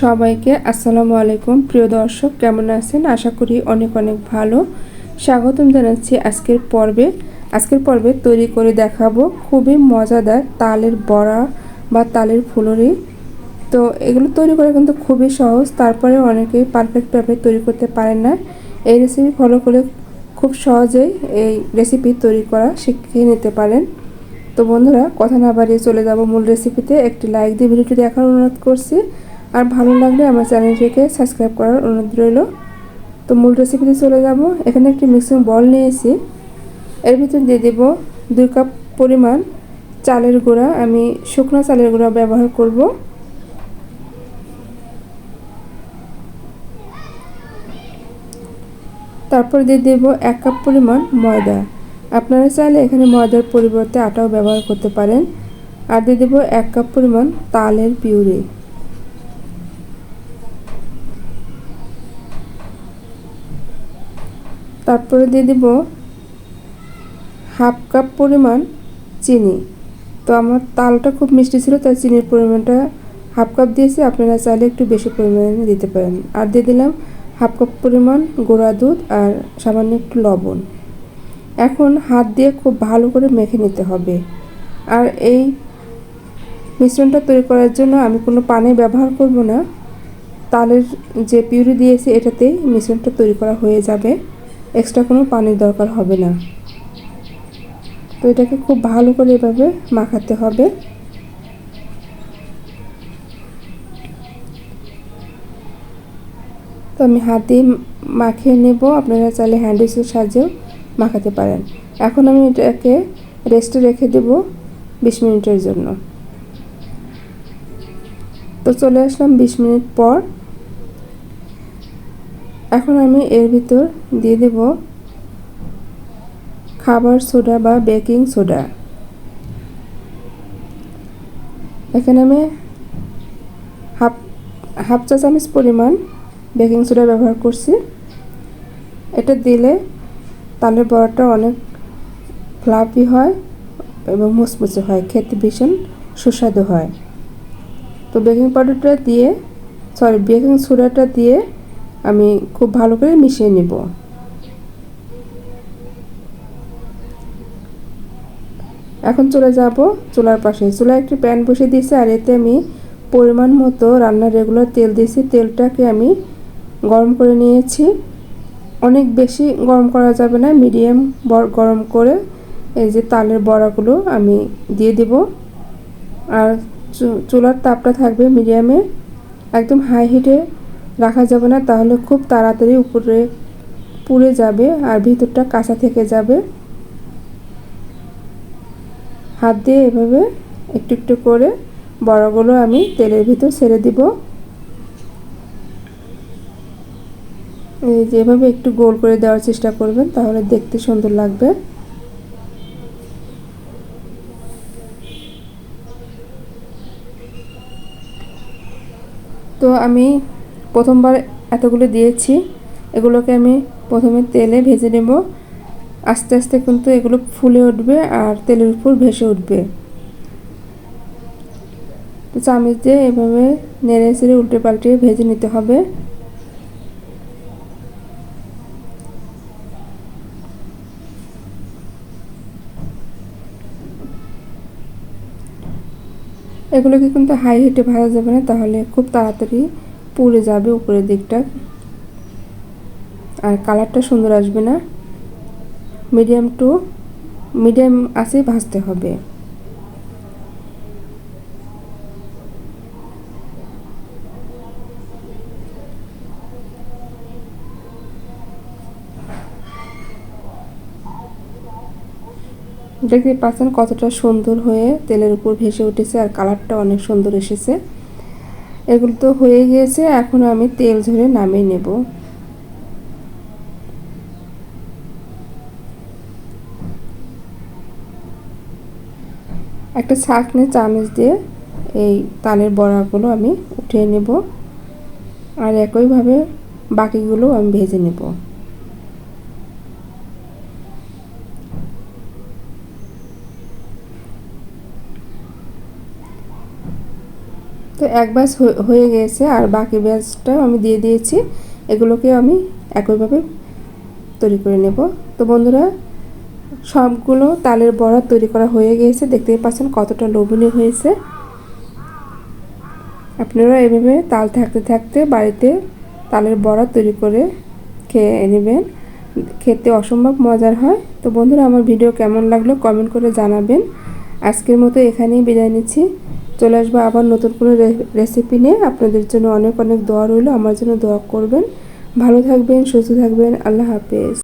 সবাইকে আসসালামু আলাইকুম। প্রিয় দর্শক, কেমন আছেন? আশা করি অনেক অনেক ভালো। স্বাগতম জানাচ্ছি আজকের পর্বে। আজকের পর্বে তৈরি করে দেখাবো খুবই মজাদার তালের বড়া বা তালের ফুলুরি। তো এগুলো তৈরি করা কিন্তু খুবই সহজ, তারপরে অনেকে পারফেক্টভাবে তৈরি করতে পারেন না। এই রেসিপি ফলো করে খুব সহজেই এই রেসিপি তৈরি করা শিখিয়ে নিতে পারেন। তো বন্ধুরা, কথা না বাড়িয়ে চলে যাব মূল রেসিপিতে একটি লাইক দিয়ে ভিডিওটি দেখার অনুরোধ করছি। আর ভালো লাগলে আমার চ্যানেলটিকে সাবস্ক্রাইব করার অনুরোধ রইল। তো মূল রেসিপিতে চলে যাব। এখানে একটি মিক্সিং বল নিয়েছি। এর ভিতর দিয়ে দেব দুই কাপ পরিমাণ চালের গুঁড়া। আমি শুকনো চালের গুঁড়া ব্যবহার করব। তারপর দিয়ে দেব এক কাপ পরিমাণ ময়দা। আপনারা চাইলে এখানে ময়দার পরিবর্তে আটাও ব্যবহার করতে পারেন। আর দিয়ে দেবো এক কাপ পরিমাণ তালের পিউরি। তারপরে দিয়ে দেব হাফ কাপ পরিমাণ চিনি। তো আমার তালটা খুব মিষ্টি ছিল, তাই চিনির পরিমাণটা হাফ কাপ দিয়েছি। আপনারা চাইলে একটু বেশি পরিমাণে দিতে পারেন। আর দিয়ে দিলাম হাফ কাপ পরিমাণ গোড়া দুধ আর সামান্য একটু লবণ। এখন হাত দিয়ে খুব ভালো করে মেখে নিতে হবে। আর এই মিশ্রণটা তৈরি করার জন্য আমি কোনো পানি ব্যবহার করব না। তালের যে পিউরি দিয়েছি, এটাতেই মিশ্রণটা তৈরি করা হয়ে যাবে। এক্সট্রা কোনো পানির দরকার হবে না। তো এটাকে খুব ভালো করে এভাবে মাখাতে হবে। তো আমি হাত মাখিয়ে নেব, আপনারা চাইলে হ্যান্ড হ্যান্ডউইচের সাহায্যেও মাখাতে পারেন। এখন আমি এটাকে রেস্টে রেখে দেব বিশ মিনিটের জন্য। তো চলে আসলাম বিশ মিনিট পর। এখন আমি এর ভিতর দিয়ে দেব খাবার সোডা বা বেকিং সোডা। এখানে আমি হাফ হাফ চা চামচ পরিমাণ বেকিং সোডা ব্যবহার করছি। এটা দিলে তালের বড়াটা অনেক ফ্লাফি হয় এবং মুচমুচে হয়, খেতে ভীষণ সুস্বাদু হয়। তো বেকিং পাউডারটা দিয়ে সরি বেকিং সোডাটা দিয়ে আমি খুব ভালো করে মিশিয়ে নেব। এখন চলে যাব চুলার পাশে। চুলায় একটি প্যান বসিয়ে দিয়েছি আর এতে আমি পরিমাণ মতো রান্নার রেগুলার তেল দিয়েছি। তেলটাকে আমি গরম করে নিয়েছি। অনেক বেশি গরম করা যাবে না মিডিয়াম গরম করে এই যে তালের বড়াগুলো আমি দিয়ে দেব। আর চুলার তাপটা থাকবে মিডিয়ামে একদম হাই হিটে রাখা যাবে না, তাহলে খুব তাড়াতাড়ি উপরে পুড়ে যাবে আর ভিতরটা কাঁচা থেকে যাবে। হাত দিয়ে এভাবে একটু একটু করে বড়গুলো আমি তেলের ভিতর ছেড়ে দিব। যেভাবে একটু গোল করে দেওয়ার চেষ্টা করবেন, তাহলে দেখতে সুন্দর লাগবে। তো আমি প্রথমবার এতগুলো দিয়েছি, এগুলোকে আমি প্রথমে তেলে ভেজে নেব। আস্তে আস্তে কিন্তু এগুলো ফুলে উঠবে আর তেলের উপর ভেসে উঠবে। তো চামচ দিয়ে এভাবে নেড়ে চেড়ে উল্টে পাল্টে ভেজে নিতে হবে। এগুলোকে কিন্তু হাই হিটে ভাজা যাবে না, তাহলে খুব তাড়াতাড়ি পুড়ে যাবে উপরের দিকটা। আর কালারটা সুন্দর আসবে না। মিডিয়াম টু মিডিয়াম আসে ভাজতে হবে। দেখতে পাচ্ছেন কতটা সুন্দর হয়ে তেলের উপর ভেসে উঠেছে আর কালারটা অনেক সুন্দর এসেছে। এগুলো তো হয়ে গিয়েছে এখন আমি তেল ঝরে নামিয়ে নেব। একটা ছাঁকনি চামচ দিয়ে এই তালের বড়াগুলো আমি উঠিয়ে নেব, আর একইভাবে বাকিগুলো আমি ভেজে নেব। তো এক ব্যাচ হয়ে- গিয়েছে আর বাকি ব্যাচটাও আমি দিয়ে দিয়েছি। এগুলোকে আমি একইভাবে তৈরি করে নেব। তো বন্ধুরা, সবগুলো তালের বড়া তৈরি করা হয়ে গিয়েছে দেখতেই পাচ্ছেন কতটা লোভনীয় হয়েছে। আপনারা এভাবে তাল থাকতে থাকতে বাড়িতে তালের বড়া তৈরি করে খেয়ে নেবেন। খেতে অসম্ভব মজার হয়। তো বন্ধুরা, আমার ভিডিও কেমন লাগল কমেন্ট করে জানাবেন। আজকের মতো এখানেই বিদায় নিচ্ছি। চলে আসব আবার নতুন কোনো রেসিপি নিয়ে। আপনাদের জন্য অনেক অনেক দোয়া রইল। আমার জন্য দোয়া করবেন। ভালো থাকবেন, সুস্থ থাকবেন। আল্লাহ হাফেজ।